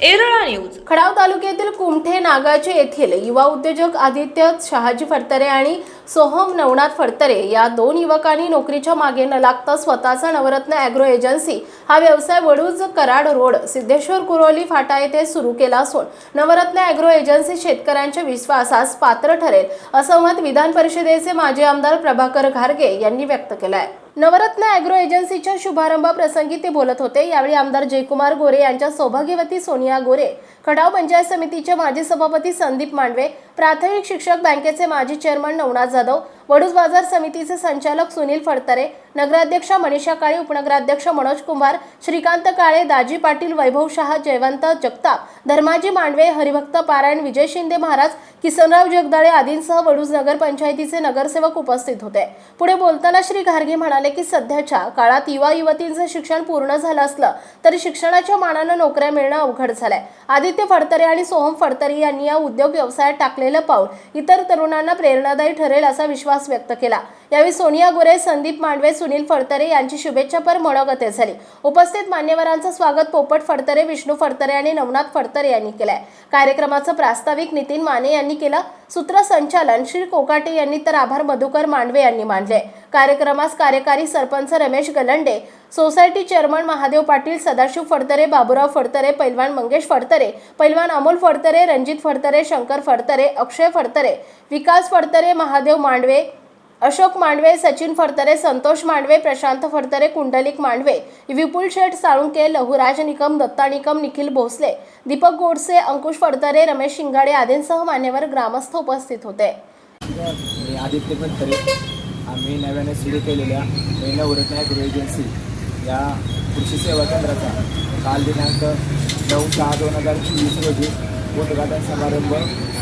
Erala news. खडाव तालुक्यातील कुमठे नागाचे येथील युवा उद्योजक आदित्य शहाजी फडतरे आणि सोहम नवनाथ फडतरे या दोन युवकांनी नोकरीच्या मागे न लागता स्वतःचा नवरत्न अॅग्रो एजन्सी हा व्यवसाय वडूज कराड रोड सिद्धेश्वर कुरोली फाटा येथे सुरू केला असून नवरत्न अॅग्रो एजन्सी शेतकऱ्यांच्या विश्वासास पात्र ठरेल असं मत विधान परिषदेचे माजी आमदार प्रभाकर घारगे यांनी व्यक्त केलं आहे नवरत्न अॅग्रो एजन्सीच्या शुभारंभ प्रसंगी ते बोलत होते. यावेळी आमदार जयकुमार गोरे यांच्या सौभाग्यवती सोनिया गोरे खडाव पंचायत समितीचे माजी सभापती संदीप मांडवे प्राथमिक शिक्षक बँकेचे माजी चेअरमन नवनाथ जाधव वडूज बाजार समितीचे संचालक सुनील फडतरे नगराध्यक्षा मनीषा काळे उपनगराध्यक्ष मनोज कुंभार श्रीकांत काळे दाजी पाटील वैभव शहा जयवंत जगताप धर्माजी मांडवे हरिभक्त पारायण विजय शिंदे महाराज किसनराव जगदाळे आदींसह वडूज नगर पंचायतीचे नगरसेवक उपस्थित होते. पुढे बोलताना श्री घारगे म्हणाले की सध्याच्या काळात युवा युवतींचं शिक्षण पूर्ण झालं असलं तरी शिक्षणाच्या मानानं नोकऱ्या मिळणं अवघड झालंय. आदित्य फडतरे आणि सोहम फडतरे यांनी या उद्योग व्यवसायात टाकलेलं पाऊल इतर तरुणांना प्रेरणादायी ठरेल असा विश्वास व्यक्त केला. यावेळी सोनिया गोरे संदीप मांडवे सुनील फडतरे यांची शुभेच्छापर मनोगते झाली. उपस्थित मान्यवरांचं स्वागत पोपट फडतरे विष्णू फडतरे आणि नवनाथ फडतरे यांनी केलंय. कार्यक्रमाचं प्रास्ताविक नितीन माने यांनी केलं. सूत्रसंचालन श्री कोकाटे यांनी तर आभार मधुकर मांडवे यांनी मानले. कार्यक्रमास कार्यकारी सरपंच रमेश गलंडे सोसायटी चेअरमन महादेव पाटील सदाशिव फडतरे बाबुराव फडतरे पैलवान मंगेश फडतरे पैलवान अमोल फडतरे रणजित फडतरे शंकर फडतरे अक्षय फडतरे विकास फडतरे महादेव मांडवे अशोक मांडवे सचिन फडतरे संतोष मांडवे प्रशांत फडतरे कुंडलिक मांडवे विपुल शेठ साळुंके लहुराज निकम दत्ता निकम निखिल भोसले दीपक गोडसे अंकुश फडतरे रमेश शिंगाडे आदींसह मान्यवर ग्रामस्थ उपस्थित होते. मी आदित्य बनतरे आम्ही नव्याने सुरू केलेल्या महिला उरटनायक एजन्सी या कृषी सेवा केंद्राचा काल दिनांक नऊ सहा दोन हजार चोवीस रोजी उद्घाटन समारंभ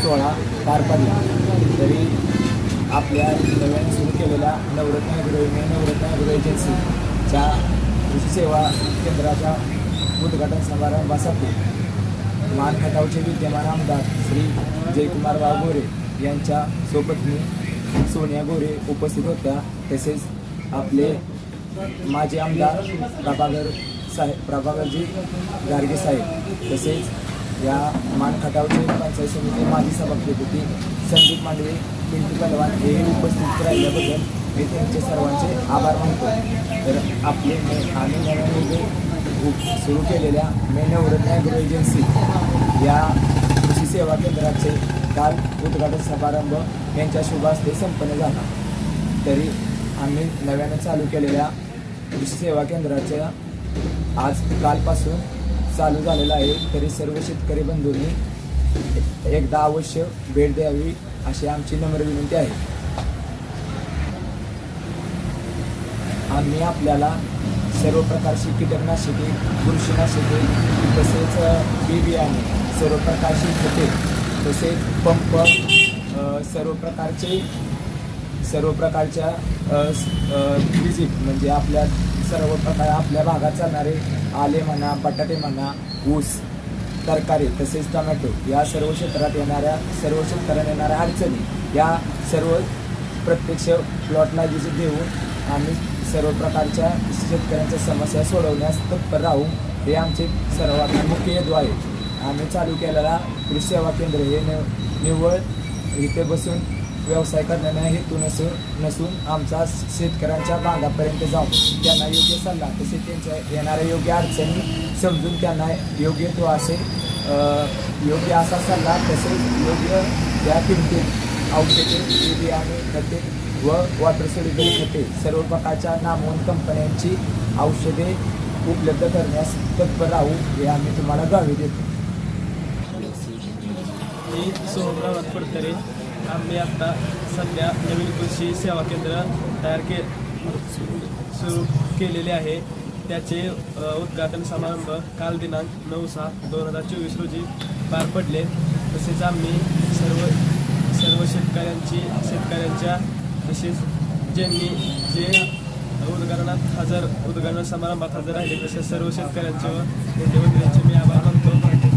सोहळा पार पडला. तरी आपल्या नव्याने सुरू केलेल्या नवरत्न ॲग्रो नवरत्न ॲग्रो एजन्सीच्या कृषी सेवा केंद्राच्या उद्घाटन समारंभासाठी मान खटावचे विद्यमान आमदार श्री जयकुमार राव गोरे यांच्या सोबत मी सोनिया गोरे उपस्थित होत्या. तसेच आपले माजी आमदार प्रभाकर साहेब प्रभाकरजी गार्गे साहेब. तसेच या मान खटावचे पंचायत समिती माजी सभापती संदीप मांडवे पिंटू पलवान हे उपस्थित राहिल्याबद्दल मी त्यांचे सर्वांचे आभार मानतो. तर आपले आम्ही नव्याने उप- सुरू केलेल्या मेनवरत्न ॲग्रो एजन्सी या कृषी सेवा केंद्राचे काल उद्घाटन समारंभ यांच्या शुभास्ते संपन्न झाला. तरी आम्ही नव्याने चालू केलेल्या कृषी सेवा केंद्राच्या आज कालपासून चालू झालेला आहे. तरी सर्व शेतकरी बंधूंनी एकदा अवश्य भेट द्यावी. अशी आमची नम्र विनंती आहे. आम्ही आपल्याला सर्व प्रकारची कीटकनाशके बुरशीनाशके तसेच बी बियाणे सर्व प्रकारची खते तसेच पंप सर्व प्रकारचे सर्व प्रकारच्या विजिट म्हणजे आपल्या सर्व प्रकार आपल्या भागात चालणारे आले म्हणा बटाटे म्हणा ऊस तरकारी तसेच टोमॅटो या सर्व क्षेत्रात येणाऱ्या सर्व शेतकऱ्यांना येणाऱ्या अडचणी या सर्व प्रत्यक्ष प्लॉटला विजिट देऊन आम्ही सर्व प्रकारच्या शेतकऱ्यांच्या समस्या सोडवण्यास तत्पर राहू हे आमचे सर्वात मुख्य हेतू आहे. आम्ही चालू केलेला कृषी सेवा केंद्र हे निव निव्वळ इथे बसून व्यवसाय करण्याने हेतू नसून नसून आमचा शेतकऱ्यांच्या भागापर्यंत जाऊन त्यांना योग्य सल्ला तसेच त्यांच्या येणाऱ्या योग्य अडचणी समजून त्यांना योग्य तो असेल योग्य असा सल्ला तसेच योग्य त्या किमतीत औषधे बी बियाणे खते व वॉटर सोल्युबल खते सर्व प्रकारच्या नामवंत कंपन्यांची औषधे उपलब्ध करण्यास तत्पर राहू हे आम्ही तुम्हाला गावी देतो. मी सोहमराव पडतरे. आम्ही आता सध्या नवीन कृषी सेवा केंद्र तयार के सुरू केलेले आहे. त्याचे उद्घाटन समारंभ काल दिनांक नऊ सहा दोन हजार चोवीस रोजी पार पडले. तसेच आम्ही सर्व सर्व शेतकऱ्यांची शेतकऱ्यांच्या तसेच ज्यांनी जे उद्घाटनात हजर उद्घाटन समारंभात हजर राहिले तसेच सर्व शेतकऱ्यांचे व मोठे मी आभार मानतो.